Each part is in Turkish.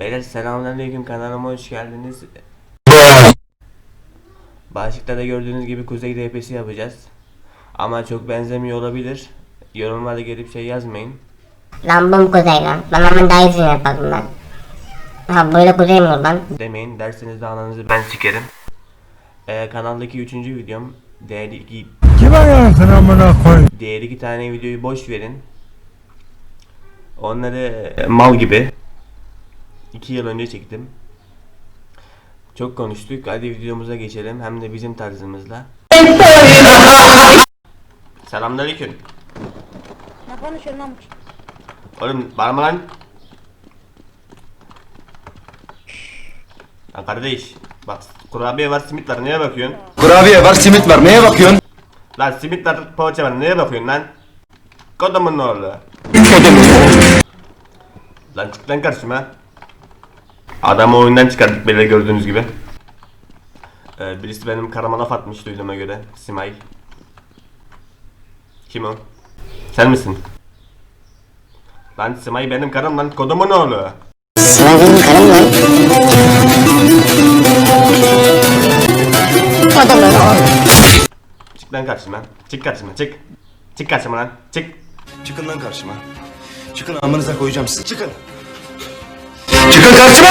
Beyler selamünaleyküm kanalıma hoş geldiniz. Başlıkta da gördüğünüz gibi Kuzey DP'si yapacağız. Ama çok benzemiyor olabilir. Yorumlarda gelip şey yazmayın. Lan bu mu kuzey lan? Ben hemen daha iyisini yapardım ben. Ha böyle kuzey mi olur lan? Demeyin derseniz de ananızı ben sikerim. Ee, kanaldaki üçüncü videom. Değerli iki, Kime yansın amına koy? diğer iki tane videoyu boş verin. Onları e, mal gibi iki yıl önce çektim. Çok konuştuk. Hadi videomuza geçelim. Hem de bizim tarzımızla. Selamünaleyküm. Ne konuşuyorsun lan? Oğlum bağırma lan. Lan kardeş. Bak kurabiye var simit var neye bakıyorsun? Kurabiye var, simit var. Neye bakıyorsun? Lan simit var poğaça var neye bakıyorsun lan? Kodumun oğlu. Lan çık lan karşıma. Adamı oyundan çıkardık böyle gördüğünüz gibi. Ee, birisi benim karıma laf atmış duyduğuma göre. Simay. Kim o? Sen misin? Lan Simay benim karım lan kodumun oğlu. Sıra benim karım lan. O da böyle oğlum. Çık lan karşıma. Çık karşıma çık. Çık karşıma lan. Çık. Çıkın lan karşıma. Çıkın amınıza koyacağım sizi. Çıkın. Çıkın karşıma!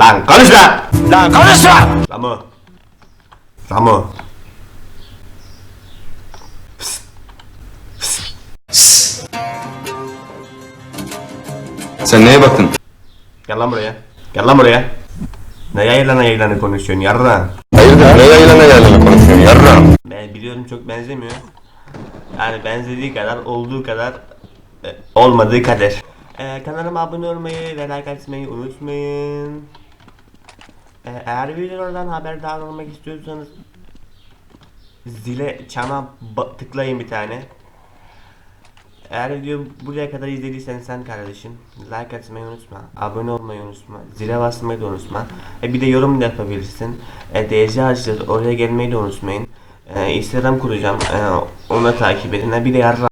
Lan konuşma. Lan konuşma! Ramo. Ramo. Sen neye baktın? Gel lan buraya. Gel lan buraya. Ne yayılana yayılana konuşuyorsun yarra. Hayırdır? Ne yayılana yayılana konuşuyorsun yarram? Ben biliyorum çok benzemiyor. Yani benzediği kadar olduğu kadar e, olmadığı kadar. E, kanalıma abone olmayı ve like atmayı unutmayın. E, eğer videolardan haberdar olmak istiyorsanız zile çana tıklayın bir tane. Eğer video buraya kadar izlediysen sen kardeşim like atmayı unutma, abone olmayı unutma, zile basmayı da unutma. E bir de yorum da yapabilirsin. E DC açacağız oraya gelmeyi de unutmayın. E, Instagram kuracağım e, onu takip edin. E, bir de yarra